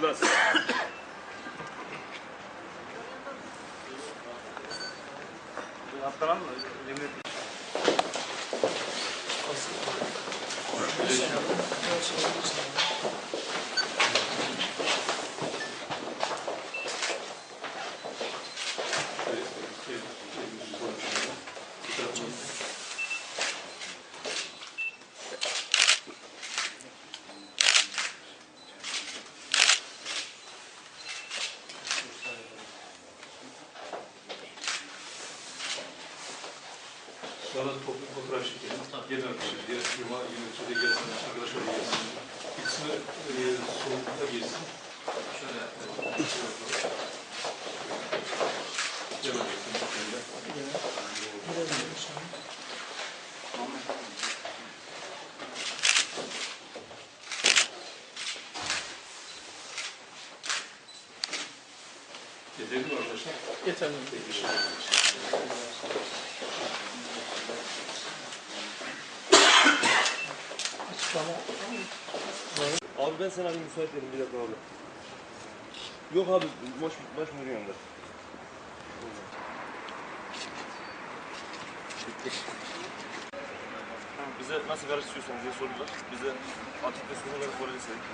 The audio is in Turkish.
Klas. Haftalan mı? Yemin ederim. Sonra toplu fotoğraf çekelim. Genel kişi diye firma yönetici de gelsin, arkadaşlar da gelsin. Kısmı e, soğukta gelsin. Şöyle. Genel gelsin. Yeterli mi arkadaşlar? Yeterli. Açıklama. Abi ben sana bir müsait değilim bir dakika abi. Yok abi baş, baş müdürün yanında. Bize nasıl garaj diye sordular. Bize sınırları koyalım istedik.